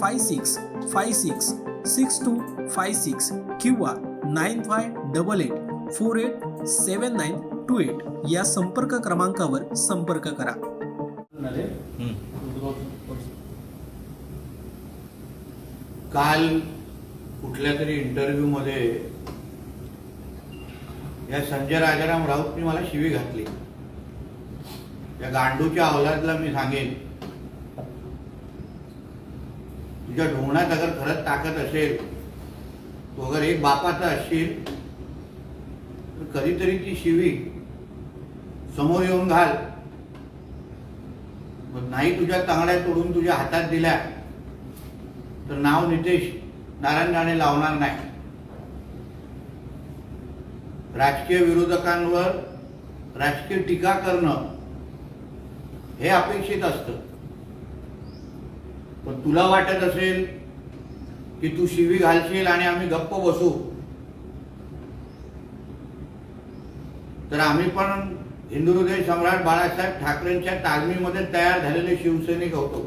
five six five six six two five six किंवा nine five double eight four eight seven nine two eight या संपर्क क्रमांकावर संपर्क करा. काल कुठल्या तरी इंटरव्ह्यूमध्ये या संजय राजाराम राऊतनी मला शिवी घातली. या गांडूच्या अवलादला मी सांगेन. तुझ्या ढोंगणात अगर खरंच ताकद असेल तो अगर एक बापाचा असशील तर कधीतरी ती शिवी समोर येऊन घाल. नाही तुझ्या तांगड्या तोडून तुझ्या हातात दिल्या तर नाव नितेश नारायण राणे लावणार नाही. राजकीय विरोधकांवर राजकीय टीका करणं हे अपेक्षित असतं. पण तुला वाटत असेल की तू शिवी घालशील आणि आम्ही गप्प बसू? तर आम्ही पण हिंदू हृदय सम्राट बाळासाहेब ठाकरेंच्या तालमीमध्ये तयार झालेले शिवसैनिक होतो.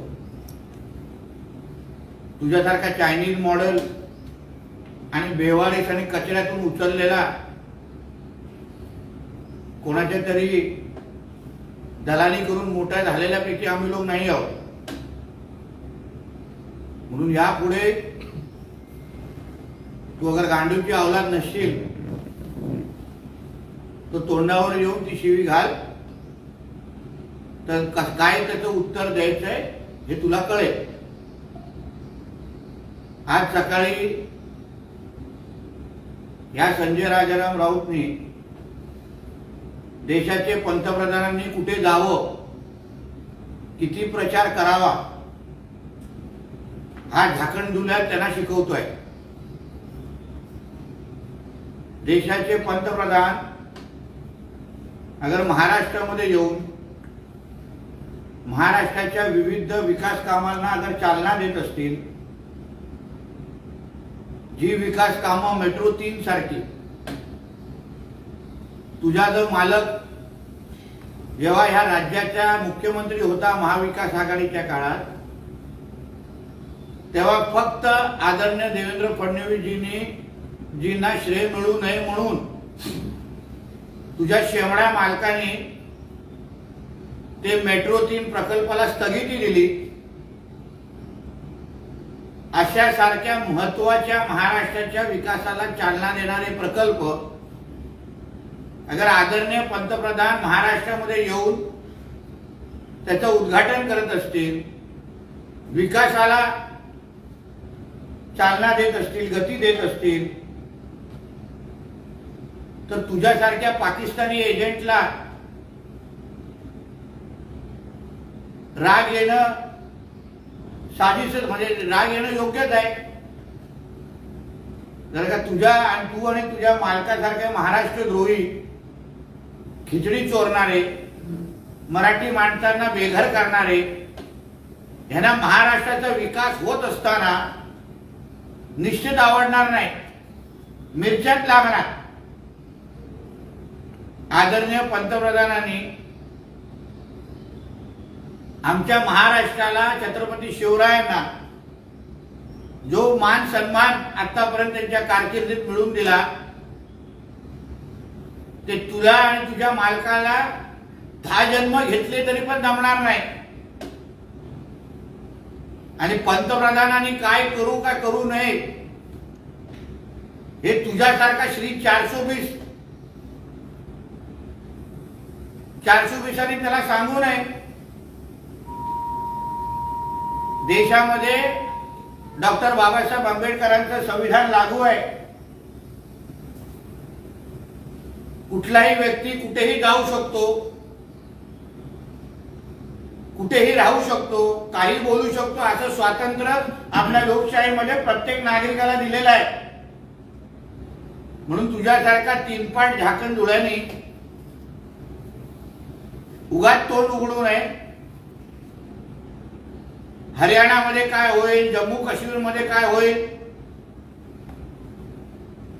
तुझ्यासारखा चायनीज मॉडेल आणि बेवारीस आणि कचऱ्यातून उचललेला कोणाच्या तरी दलाली करून मोठ्या झालेल्यापैकी आम्ही लोक नाही आहोत. म्हणून यापुढे तू अगर गांडूची अवलाद नसशील तर तोंडावर येऊन ती शिवी घाल. तर कस- काय त्याचं उत्तर द्यायचंय हे तुला कळेल. आज सकाळी या संजय राजाराम राऊतनी देशाचे पंतप्रधानांनी कुठे जावं किती प्रचार करावा हा झाकण दुल्या त्यांना शिकवतोय. देशाचे पंतप्रधान अगर महाराष्ट्रामध्ये येऊन महाराष्ट्राच्या विविध विकास कामांना अगर चालना देत असतील जी विकास कामं मेट्रो तीन सारखी तुझा जो मालक जेव्हा ह्या राज्याचा मुख्यमंत्री होता महाविकास आघाडीच्या काळात तेव्हा फक्त आदरणीय देवेंद्र फडणवीसजींनी जींना श्रेय मिळू नये म्हणून तुझ्या शेवड्या मालकाने ते मेट्रो तीन प्रकल्पाला स्थगिती दिली. अशा सारख्या महत्त्वाच्या महाराष्ट्राच्या विकासाला चालना देणारे प्रकल्प अगर आदरणीय पंतप्रधान महाराष्ट्रामध्ये येऊन त्याचं उद्घाटन करत असतील विकासाला चालना देत असतील गती देत असतील तर तुझ्यासारख्या पाकिस्तानी एजंटला राग येणं साजिश म्हणजे राग येणं योग्यच आहे. जर का तुझ्या आणि तू आणि तुझ्या मालकासारख्या महाराष्ट्र द्रोही खिचडी चोरणारे मराठी माणसांना बेघर करणारे ह्यांना महाराष्ट्राचा विकास होत असताना निश्चित आवडणार नाही. मिरच्यात लागणार. आदरणीय पंतप्रधानांनी आमच्या महाराष्ट्राला छत्रपती शिवरायांना जो मान सन्मान आतापर्यंत त्यांच्या कारकिर्दीत मिळवून दिला ते तुला आणि तुझ्या मालकाला दहा जन्म घेतले तरी पण जमणार नाही. आणि पंतप्रधानांनी काय करू काय करू नये हे तुझ्यासारखा श्री चारशे वीस चारशे वीसांनी त्याला सांगू नये. देशामध्ये डॉक्टर बाबासाहेब आंबेडकरांचं संविधान लागू आहे. कुठलाही व्यक्ती कुठेही जाऊ शकतो. कुठेही राहू शकतो काही बोलू शकतो असं स्वातंत्र्य आपल्या लोकशाहीमध्ये प्रत्येक नागरिकाला दिलेलं आहे. म्हणून तुझ्यासारखा तीनपाट झाकण डोळ्यांनी उगाच तोंड उघडू नये. हरियाणामध्ये काय होईल जम्मू काश्मीरमध्ये काय होईल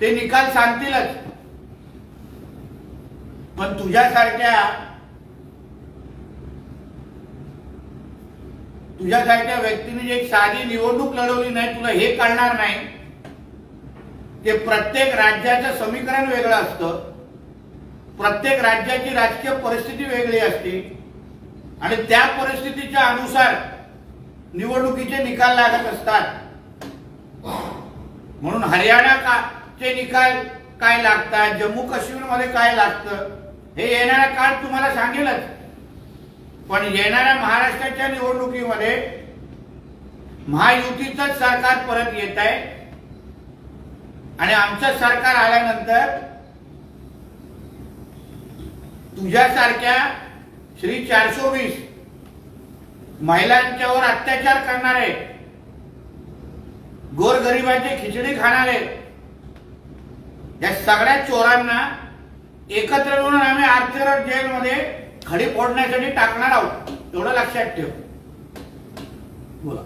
ते निकाल सांगतीलच. पण तुझ्यासारख्या तुझ्यासारख्या व्यक्तीने जे एक साधी निवडणूक लढवली नाही तुला हे कळणार नाही. ते प्रत्येक राज्याचं समीकरण वेगळं असतं. प्रत्येक राज्याची राजकीय परिस्थिती वेगळी असते. आणि त्या परिस्थितीच्या अनुसार निवडणुकीचे निकाल लागत असतात. म्हणून हरियाणा का चे निकाल काय लागतात जम्मू काश्मीरमध्ये काय लागतं हे येणारा काळ तुम्हाला सांगेलच. पण येणाऱ्या महाराष्ट्राच्या निवडणुकीमध्ये महायुतीचंच सरकार परत येत आहे. आणि आमचं सरकार आल्यानंतर तुझ्यासारख्या श्री चारशे वीस महिलांच्यावर अत्याचार करणारे गोरगरिबांची खिचडी खाणारे या सगळ्या चोरांना एकत्र मिळून आम्ही आरतीरथ जेलमध्ये खडी फोडण्यासाठी टाकणार आहोत. एवढं लक्षात ठेव. बोला.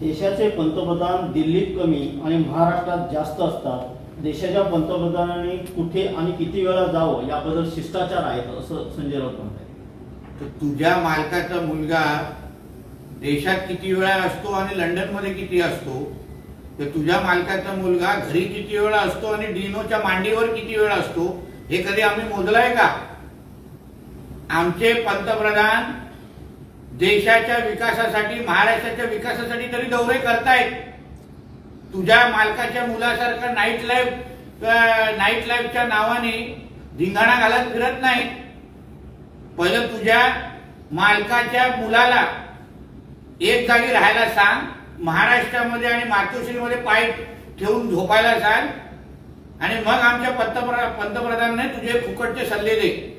देशाचे पंतप्रधान दिल्लीत कमी आणि महाराष्ट्रात जास्त असतात. देशाच्या पंतप्रधानांनी कुठे आणि किती वेळा जावं याबद्दल शिष्टाचार आहेत असं संजय राऊत म्हणतात तर तुझ्या मालकाचा मुलगा देशात किती वेळा असतो आणि लंडनमध्ये किती असतो? तर तुझ्या मालकाचा मुलगा घरी किती वेळा असतो आणि डिनोच्या मांडीवर किती वेळा असतो? हे कधी आम्ही मोजलंय का? आमचे पंतप्रधान देशाच्या विकासासाठी महाराष्ट्राच्या विकासासाठी तरी दौरे करतायत. तुझ्या मालकाच्या मुलासारखं नाईट लाईफ नाईट लाईफच्या नावाने धिंगाणा घालत फिरत नाही पहिलं तुझ्या मालकाच्या मुलाला एक जागी राहायला सांग महाराष्ट्रामध्ये आणि मातोश्रीमध्ये पाय ठेवून झोपायला सांग आणि मग आमच्या पंतप्रधान पंतप्रधानांनी तुझे फुकटचे सल्ले दे.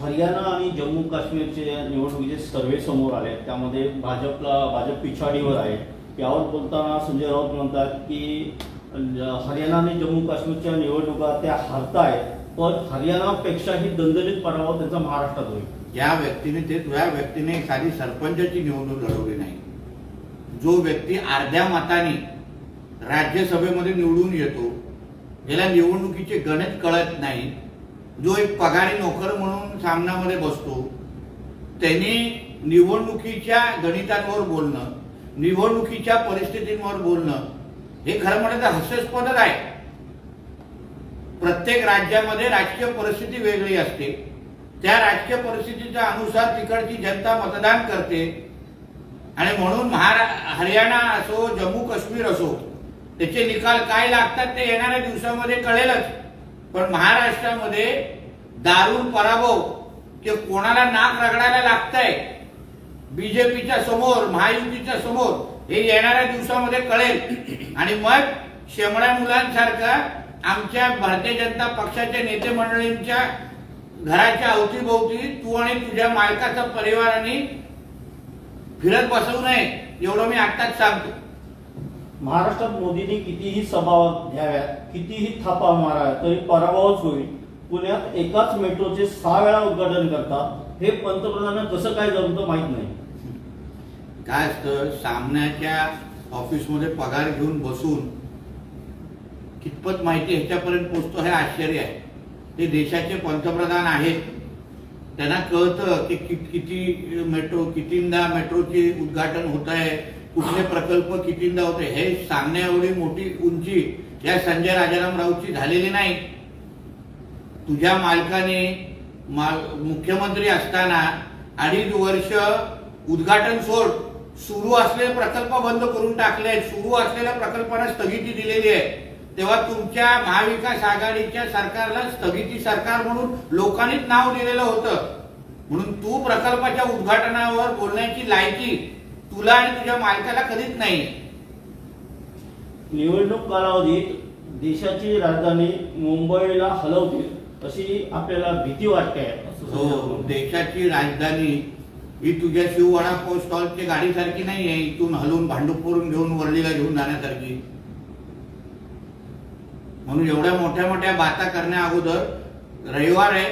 हरियाणा आणि जम्मू काश्मीरचे निवडणुकीचे सर्वे समोर आले. त्यामध्ये भाजपला भाजप पिछाडीवर आहे. यावर बोलताना संजय राऊत म्हणतात की हरियाणा आणि जम्मू काश्मीरच्या निवडणुका त्या हरतायत पण हरियाणापेक्षाही दणदणीत पराभव त्यांचा महाराष्ट्रात होईल. या व्यक्तीने ते या व्यक्तीने एक साधी सरपंचाची निवडणूक लढवली नाही. जो व्यक्ती अर्ध्या मताने राज्यसभेमध्ये निवडून येतो ज्याला निवडणुकीचे गणित कळत नाही जो एक पगारी नोकर म्हणून सामनामध्ये बसतो त्यांनी निवडणुकीच्या गणितांवर बोलणं निवडणुकीच्या परिस्थितींवर बोलणं हे खरं म्हणलं तर हास्यास्पदच आहे. प्रत्येक राज्यामध्ये राजकीय परिस्थिती वेगळी असते. त्या राजकीय परिस्थितीच्या अनुसार तिकडची जनता मतदान करते. आणि म्हणून महारा हरियाणा असो जम्मू काश्मीर असो त्याचे निकाल काय लागतात ते येणाऱ्या दिवसामध्ये कळेलच. पण महाराष्ट्रामध्ये दारुण पराभव ते कोणाला नाक रगडायला लागतंय बीजेपीच्या समोर महायुतीच्या समोर हे येणाऱ्या दिवसामध्ये कळेल. आणि मग शेमड्या मुलांसारखं आमच्या भारतीय जनता पक्षाच्या नेते मंडळींच्या घराच्या अवतीभोवती तू आणि तुझ्या मालकाचा परिवाराने फिरत बसवू नये एवढं मी आत्ताच सांगतो. महाराष्ट्रात मोदींनी कितीही सभा घ्याव्या कितीही थापा माराव्या तरी पराभवच होईल. पुण्यात एकाच मेट्रोचे सहा वेळा उद्घाटन करतात हे पंतप्रधानांना कसं काय जमतं माहीत नाही. काय असतं सामन्याच्या ऑफिसमध्ये पगार घेऊन बसून कितपत माहिती ह्याच्यापर्यंत पोचतो हे आश्चर्य आहे. ते देशाचे पंतप्रधान आहेत. त्यांना कळतं की कि- किती मेट्रो कितींदा मेट्रोचे उद्घाटन होत आहे कुठले प्रकल्प कितींदा होते हे सांगण्या एवढी मोठी उंची या संजय राजाराम राऊतची झालेली नाही. तुझ्या मालकाने माल मुख्यमंत्री असताना अडीच वर्ष उद्घाटन सोड सुरू असलेले प्रकल्प बंद करून टाकले आहेत सुरू असलेल्या प्रकल्पांना स्थगिती दिलेली आहे. तेव्हा तुमच्या महाविकास आघाडीच्या सरकारला स्थगिती सरकार म्हणून लोकांनीच नाव दिलेलं होतं. म्हणून तू प्रकल्पाच्या उद्घाटनावर बोलण्याची लायकी तुला आणि तुझ्या मालकाला कधीच नाही. निवडणूक कालावधीत देशाची राजधानी मुंबईला हलवतील अशी आपल्याला भीती वाटते. हो. देशाची राजधानी ही तुझ्या शिववाडा पोस्ट स्टॉलची गाडीसारखी नाही आहे इथून हलवून भांडूपवरून घेऊन वर्लीला घेऊन जाण्यासारखी. म्हणून एवढ्या मोठ्या मोठ्या बाता करण्या अगोदर रविवार आहे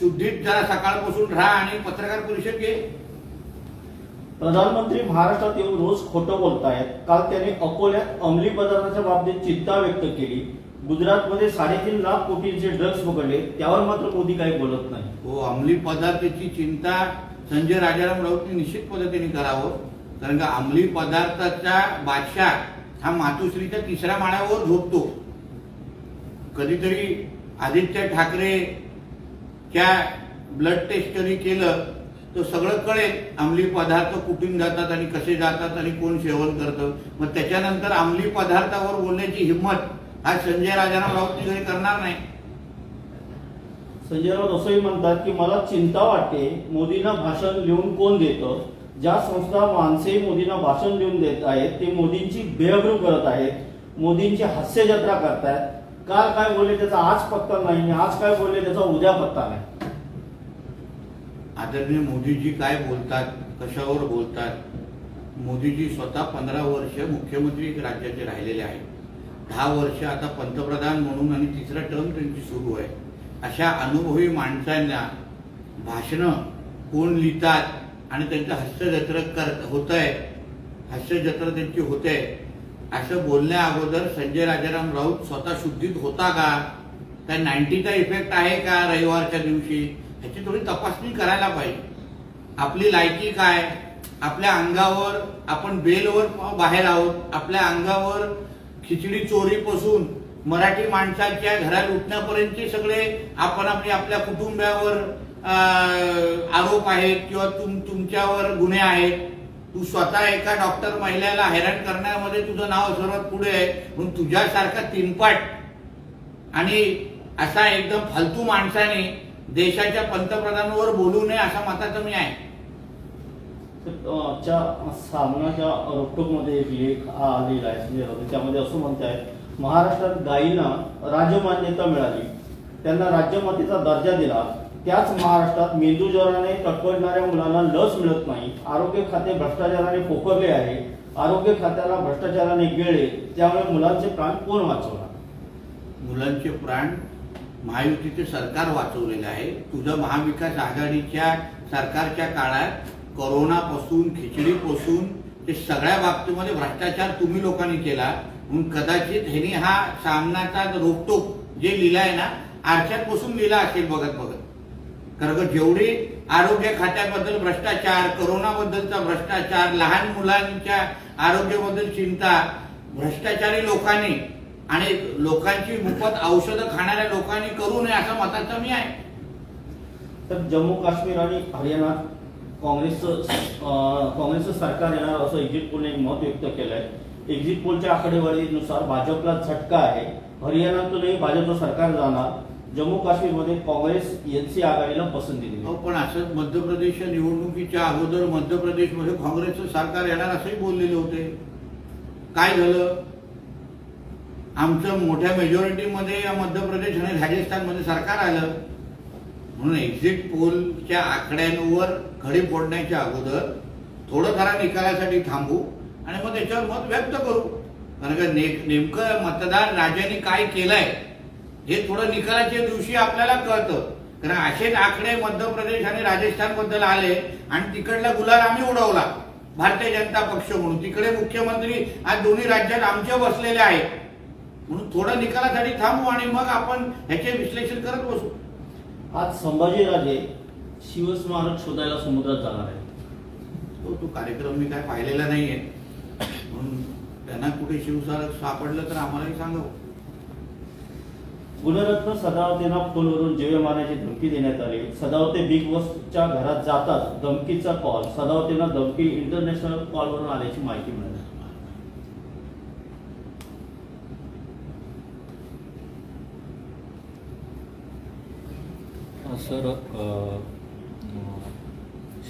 शुद्धीत जरा सकाळपासून राहा आणि पत्रकार परिषद घे. प्रधानमंत्री महाराष्ट्रात येऊन रोज खोटं बोलतायत. काल त्यांनी अकोल्यात अंमली पदार्थाच्या बाबतीत चिंता व्यक्त केली. गुजरातमध्ये साडेतीन लाख कोटींचे ड्रग्ज पकडले त्यावर मात्र मोदी काही बोलत नाही. हो अंमली पदार्थाची चिंता संजय राजाराम राऊतने निश्चित पद्धतीने करावं. कारण का अंमली पदार्थाचा बादशाह हा मातोश्रीच्या तिसऱ्या माळ्यावर झोपतो. कधीतरी आदित्य ठाकरेच्या ब्लड टेस्ट जरी केलं. तर सगळं कळेल अंमली पदार्थ कुठून जातात आणि कसे जातात आणि कोण सेवन करतं. मग त्याच्यानंतर अंमली पदार्थावर बोलण्याची हिंमत हा संजय राजाराम राऊत घरी करणार नाही. संजय राऊत असंही म्हणतात की मला चिंता वाटते मोदींना भाषण लिहून कोण देतं? ज्या संस्था माणसे मोदींना भाषण लिहून देत आहेत ते मोदींची बेअब्रू करत आहेत. मोदींची हास्य जत्रा करतायत. काल काय बोलले त्याचा आज पत्ता नाही आज काय बोलले त्याचा उद्या पत्ता नाही. आदरणीय मोदीजी काय बोलतात कशावर बोलतात? मोदीजी स्वतः पंधरा वर्ष मुख्यमंत्री राज्याचे राहिलेले आहेत. दहा वर्ष आता पंतप्रधान म्हणून आणि तिसरा टर्म त्यांची सुरू आहे. अशा अनुभवी माणसांना भाषणं कोण लिहितात आणि त्यांचं हास्यजत्र कर होत आहे हास्यजत्र त्यांची होते असं बोलण्या अगोदर संजय राजाराम राऊत स्वतः शुद्धीत होता का? त्या नाईन्टीचा इफेक्ट आहे का रविवारच्या दिवशी? ह्याची थोडी तपासणी करायला पाहिजे. आपली लायकी काय? आपल्या अंगावर आपण बेलवर बाहेर आहोत. आपल्या अंगावर खिचडी चोरीपासून मराठी माणसाच्या घरात उठण्यापर्यंतचे सगळे आपण आपले आपल्या कुटुंबावर आरोप आहेत किंवा तुम तुमच्यावर गुन्हे आहेत. तू स्वतः एका डॉक्टर महिलेला हैराण करण्यामध्ये तुझं नाव सर्वात पुढे आहे. म्हणून तुझ्यासारखा तीनपाट आणि असा एकदम फालतू माणसाने देशाच्या पंतप्रधानावर बोलू नये असा मताचं मी आहे. सामनाच्या रोकटोकमध्ये एक लेख आलेला आहे संजय राऊत त्यामध्ये असं म्हणतायत महाराष्ट्रात गायींना राजमान्यता मिळाली. त्यांना राज्यमातेचा दर्जा दिला. त्याच महाराष्ट्रात मेंदूज्वराने तडफडणाऱ्या मुलांना लस मिळत नाही. आरोग्य खाते भ्रष्टाचाराने पोखरले आहे. आरोग्य खात्याला भ्रष्टाचाराने गिळले त्यामुळे मुलांचे प्राण कोण वाचवणार? मुलांचे प्राण महायुतीचं सरकार वाचवलेलं आहे. तुझं महाविकास आघाडीच्या सरकारच्या काळात करोनापासून खिचडीपासून ते सगळ्या बाबतीमध्ये भ्रष्टाचार तुम्ही लोकांनी केला. म्हणून कदाचित ह्यांनी हा सामनाचा रोकटोक जे लिहिलाय ना आरशात बसून लिहिला असेल बघत बघत. कारण जेवढे जेवढी आरोग्य खात्याबद्दल भ्रष्टाचार करोनाबद्दलचा भ्रष्टाचार लहान मुलांच्या आरोग्याबद्दल चिंता भ्रष्टाचारी लोकांनी आणि लोकांची मोफत औषधं खाणाऱ्या लोकांनी करू नये असं मताचं मी आहे. तर जम्मू काश्मीर आणि हरियाणात काँग्रेसचं काँग्रेसचं सरकार येणार असं एक्झिट पोलने एक मत व्यक्त केलंय. एक्झिट पोलच्या आकडेवारीनुसार भाजपला झटका आहे. हरियाणातूनही भाजपचं सरकार जाणार. जम्मू काश्मीरमध्ये काँग्रेस एनसी आघाडीला पसंती दिली. पण असंच मध्य प्रदेशच्या निवडणुकीच्या अगोदर मध्य प्रदेशमध्ये काँग्रेसचं सरकार येणार असंही बोललेले होते. काय झालं? आमचं मोठ्या मेजॉरिटीमध्ये या मध्य प्रदेश आणि राजस्थानमध्ये सरकार आलं म्हणून एक्झिट पोलच्या आकड्यांवर खडी फोडण्याच्या अगोदर थोडं जरा निकालासाठी थांबू आणि मग त्याच्यावर मत व्यक्त करू. कारण का ने नेमकं मतदार राजांनी काय केलंय हे थोडं निकालाच्या दिवशी आपल्याला कळतं. कारण असेच आकडे मध्य प्रदेश आणि राजस्थानबद्दल आले आणि तिकडला गुलाल आम्ही उडवला. भारतीय जनता पक्ष म्हणून. तिकडे मुख्यमंत्री आज दोन्ही राज्यात आमच्या बसलेले आहेत. म्हणून थोडं निकालासाठी थांबू आणि मग आपण ह्याचे विश्लेषण करत बसू. आज संभाजीराजे शिवस्मारक शोधायला समुद्रात जाणार आहे तो तो कार्यक्रम मी काय पाहिलेला नाहीये. म्हणून त्यांना कुठे शिवसारक सापडलं तर आम्हालाही सांगावं. गुणरत्न सदावतेंना फोनवरून जीवे मारण्याची धमकी देण्यात आली सदावते बिग बॉसच्या घरात जातात धमकीचा कॉल सदावतेंना धमकी इंटरनॅशनल कॉलवरून आल्याची माहिती मिळाली. सर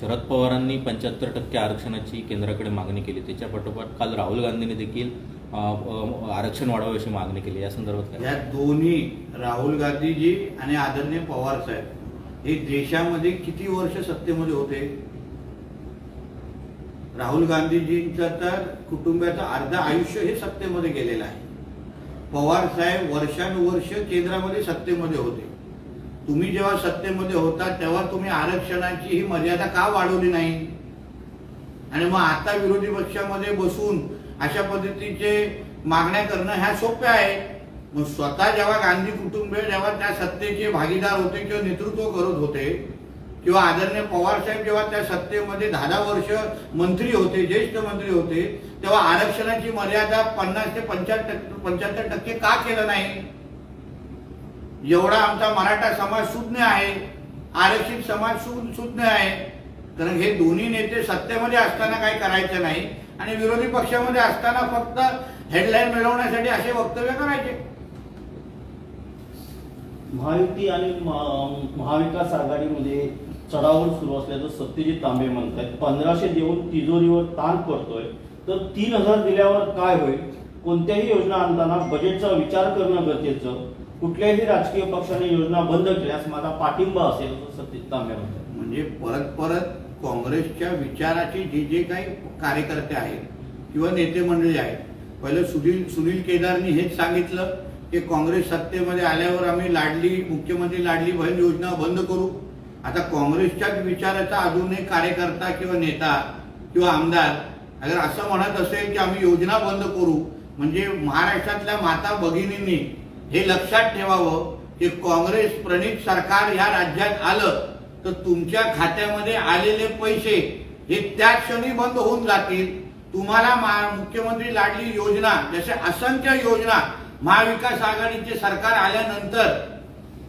शरद पवारांनी पंच्याहत्तर टक्के आरक्षणाची केंद्राकडे मागणी केली. त्याच्या पाठोपाठ काल राहुल गांधींनी देखील आरक्षण वाढावे अशी मागणी केली. या संदर्भात या दोन्ही राहुल गांधीजी आणि आदरणीय पवार साहेब हे देशामध्ये किती वर्ष सत्तेमध्ये होते? राहुल गांधीजींचं तर कुटुंबाचं अर्ध आयुष्य हे सत्तेमध्ये गेलेलं आहे. पवार साहेब वर्षानुवर्ष केंद्रामध्ये सत्तेमध्ये होते. तुम्ही जेव्हा सत्तेमध्ये होता तेव्हा तुम्ही आरक्षणाची ही मर्यादा का वाढवली नाही? आणि मग आता विरोधी पक्षामध्ये बसून अशा पद्धतीचे मागण्या करणं ह्या सोप्या आहे. मग स्वतः जेव्हा गांधी कुटुंबीय जेव्हा त्या सत्तेचे भागीदार होते किंवा नेतृत्व करत होते किंवा आदरणीय पवार साहेब जेव्हा त्या सत्तेमध्ये दहा दहा वर्ष मंत्री होते ज्येष्ठ मंत्री होते तेव्हा आरक्षणाची मर्यादा पन्नास ते पंच्याहत्तर पंच्याहत्तर टक्के का केलं नाही? एवढा आमचा मराठा समाज सुज्ञ आहे आरक्षित समाज सु- सुज्ञ आहे. कारण हे दोन्ही नेते सत्तेमध्ये असताना काही करायचं नाही आणि विरोधी पक्षामध्ये असताना फक्त हेडलाईन मिळवण्यासाठी असे वक्तव्य करायचे. महायुती आणि महाविकास आघाडीमध्ये चढावर सुरू असल्याचं सत्यजित तांबे म्हणतात पंधराशे देऊन तिजोरीवर ताण पडतोय. तर तीन हजार दिल्यावर काय होईल? कोणत्याही योजना आणताना बजेटचा विचार करणं गरजेचं. कुठल्याही राजकीय पक्षाने योजना बंद केल्यास माझा पाठिंबा असेल असं तांबे म्हणजे परत परत काँग्रेसच्या विचाराचे जे जे काही कार्यकर्ते आहेत किंवा नेते मंडळी आहेत पहिले सुनील सुनील केदारनी हेच सांगितलं की काँग्रेस सत्तेमध्ये आल्यावर आम्ही लाडली मुख्यमंत्री लाडली बहीण योजना बंद करू. आता काँग्रेसच्याच विचाराचा अजूनही कार्यकर्ता किंवा नेता किंवा आमदार अगर असं म्हणत असेल की आम्ही योजना बंद करू म्हणजे महाराष्ट्रातल्या माता भगिनींनी हे लक्षात ठेवावं की काँग्रेस प्रणित सरकार ह्या राज्यात आलं तर तुमच्या खात्यामध्ये आलेले पैसे हे त्या क्षणी बंद होऊन जातील. तुम्हाला मा- मुख्यमंत्री लाडली योजना जसे असंख्य योजना महाविकास आघाडीचे सरकार आल्यानंतर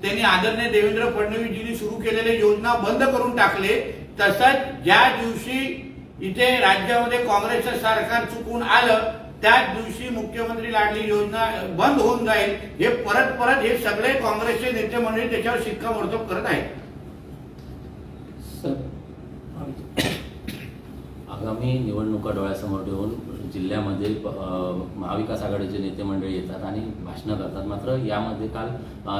त्यांनी आदरणीय देवेंद्र फडणवीसजींनी सुरू केलेले योजना बंद करून टाकले. तसंच ज्या दिवशी इथे राज्यामध्ये काँग्रेसचं सरकार चुकून आलं त्याच दिवशी मुख्यमंत्री लाडली योजना बंद होऊन जाईल. हे परत परत हे सगळे काँग्रेसचे नेते मंडळी त्याच्यावर शिक्कामोर्तब करत आहेत. आगामी निवडणुका डोळ्यासमोर ठेवून जिल्ह्यामध्ये महाविकास आघाडीचे नेते मंडळी येतात आणि भाषणं करतात. मात्र यामध्ये काल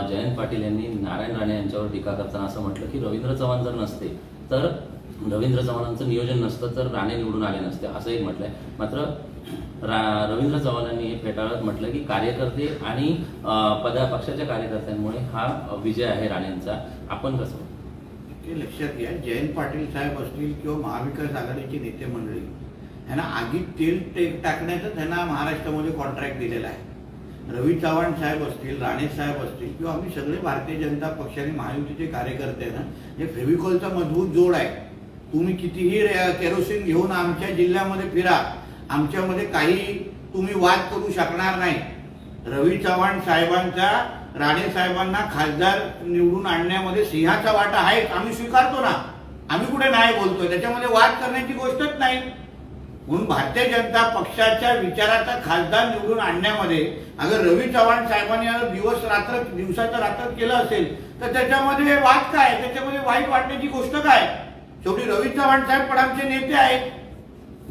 जयंत पाटील यांनी नारायण राणे यांच्यावर टीका करताना असं म्हटलं की रवींद्र चव्हाण जर नसते तर रवींद्र चव्हाणांचं नियोजन नसतं तर राणे निवडून आले नसते असंही म्हटलंय. मात्र रा रवींद्र चव्हाणांनी हे फेटाळत म्हटलं की कार्यकर्ते आणि पदा पक्षाच्या कार्यकर्त्यांमुळे हा विजय आहे राणेंचा. आपण कसं हे लक्षात घ्या जयंत पाटील साहेब असतील किंवा महाविकास आघाडीचे नेते मंडळी यांना आगीत तेल टाकण्याचं त्यांना महाराष्ट्रामध्ये कॉन्ट्रॅक्ट दिलेला आहे. रवी चव्हाण साहेब असतील राणे साहेब असतील किंवा आम्ही सगळे भारतीय जनता पक्षाने महायुतीचे कार्यकर्ते ना हे फेविकॉलचा मजबूत जोड आहे. तुम्ही कितीही केरोसिन घेऊन आमच्या जिल्ह्यामध्ये फिरा. आमच्यामध्ये काही तुम्ही वाद करू शकणार नाही. रवी चव्हाण साहेबांचा राणे साहेबांना खासदार निवडून आणण्यामध्ये सिंहाचा वाटा आहे आम्ही स्वीकारतो ना. आम्ही कुठे नाही बोलतोय? त्याच्यामध्ये वाद करण्याची गोष्टच नाही. म्हणून भारतीय जनता पक्षाच्या विचाराचा खासदार निवडून आणण्यामध्ये अगर रवी चव्हाण साहेबांनी अगर दिवस रात्र दिवसाचं रात्र केलं असेल तर त्याच्यामध्ये वाद काय? त्याच्यामध्ये वाईट वाटण्याची गोष्ट काय? शेवटी रवी चव्हाण साहेब पण आमचे नेते आहेत.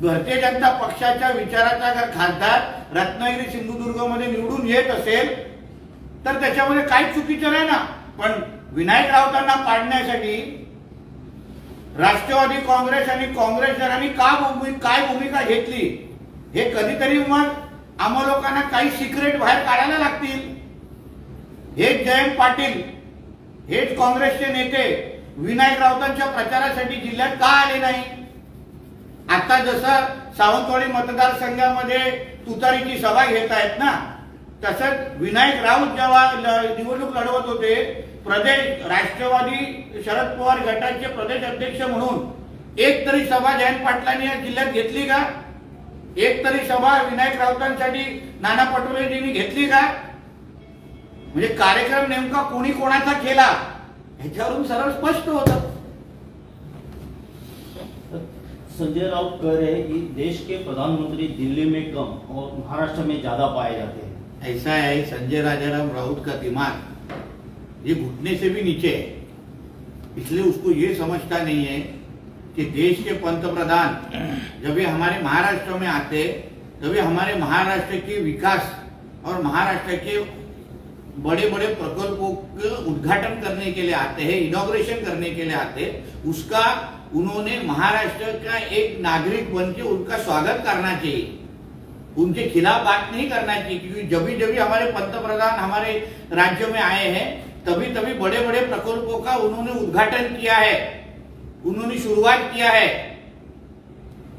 भारतीय जनता पक्षाच्या विचाराचा जर खासदार रत्नागिरी सिंधुदुर्गमध्ये निवडून येत असेल तर त्याच्यामध्ये काही चुकीचं नाही ना. पण विनायक राऊतांना पाडण्यासाठी राष्ट्रवादी काँग्रेस आणि काँग्रेसजनांनी का काय भूमिका घेतली? हे कधीतरी मग आम्हा लोकांना काही सिक्रेट बाहेर काढायला लागतील. हेच जयंत पाटील हेच काँग्रेसचे नेते विनायक राऊतांच्या प्रचारासाठी जिल्ह्यात का आले नाही? आता जसं सावंतवाडी मतदारसंघामध्ये तुतारीची सभा घेत आहेत ना तसंच विनायक राऊत जेव्हा निवडणूक लढवत होते प्रदेश राष्ट्रवादी शरद पवार गटाचे प्रदेश अध्यक्ष म्हणून एक तरी सभा जयंत पाटलांनी या जिल्ह्यात घेतली का? एक तरी सभा विनायक राऊतांसाठी नाना पटोलेजींनी घेतली का? म्हणजे कार्यक्रम नेमका कोणी कोणाचा केला? ह्याच्यावरून सरळ स्पष्ट होतं. संजय राउत कह रहे हैं कि देश के प्रधानमंत्री दिल्ली में कम और महाराष्ट्र में ज़्यादा पाए जाते हैं। ऐसा है संजय राजाराम राउत का दिमाग। ये घुटने से भी नीचे है। इसलिए उसको ये समझता नहीं है कि देश के पंतप्रधान जब ये हमारे महाराष्ट्र में आते तभी हमारे महाराष्ट्र के विकास और महाराष्ट्र के बड़े बड़े प्रकल्पों के उद्घाटन करने के लिए आते हैं इनोग्रेशन करने के लिए आते हैं, उसका उन्होंने महाराष्ट्र का एक नागरिक बन के उनका स्वागत करना चाहिए। उनके खिलाफ बात नहीं करना चाहिए, क्योंकि जब जब हमारे पंतप्रधान हमारे राज्य में आए हैं तभी तभी बड़े बड़े प्रकल्पों का उन्होंने उद्घाटन किया है, उन्होंने शुरुआत किया है।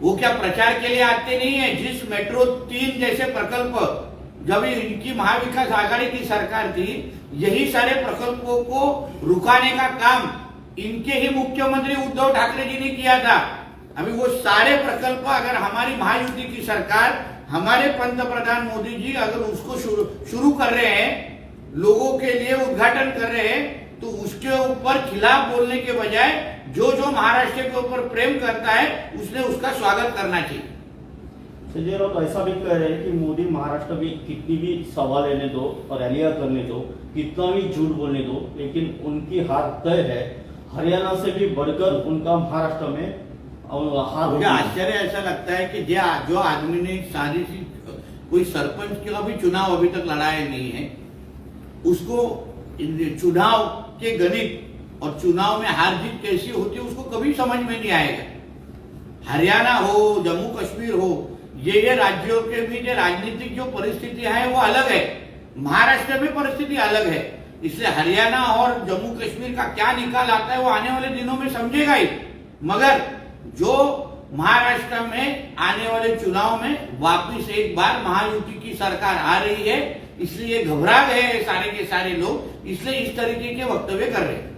वो क्या प्रचार के लिए आते नहीं है? जिस मेट्रो तीन जैसे प्रकल्प जब इनकी महाविकास आघाड़ी की सरकार थी, यही सारे प्रकल्पों को रुकाने का काम इनके ही मुख्यमंत्री उद्धव ठाकरे जी ने किया था। अभी वो सारे प्रकल्प अगर हमारी महायुति की सरकार, हमारे पंतप्रधान मोदी जी अगर उसको शुरू शुरू कर रहे हैं, लोगों के लिए उद्घाटन कर रहे हैं तो उसके ऊपर खिलाफ बोलने के बजाय जो जो महाराष्ट्र के ऊपर प्रेम करता है, उसने उसका स्वागत करना चाहिए। संजय राउत ऐसा भी कह रहे हैं कि मोदी महाराष्ट्र में कितनी भी सभा लेने दो और रैलियाँ करने दो कितना भी झूठ बोलने दो लेकिन उनकी हार तय है। हरियाणा से भी बढ़कर उनका महाराष्ट्र में हार मुझे आश्चर्य ऐसा लगता है कि जे जो आदमी ने सारी सी कोई सरपंच का भी चुनाव अभी तक लड़ाया नहीं है उसको चुनाव के गणित और चुनाव में हार जीत कैसी होती है उसको कभी समझ में नहीं आएगा। हरियाणा हो जम्मू कश्मीर हो ये ये राज्यों के भी जो राजनीतिक जो परिस्थिति है, वो अलग है। महाराष्ट्र में परिस्थिति अलग है। इसलिए हरियाणा और जम्मू कश्मीर का क्या निकाल आता है, वो आने वाले दिनों में समझेगा ही। मगर जो महाराष्ट्र में आने वाले चुनाव में वापिस एक बार महायुति की सरकार आ रही है, इसलिए घबरा गए सारे के सारे लोग, इसलिए इस तरीके के वक्तव्य कर रहे हैं।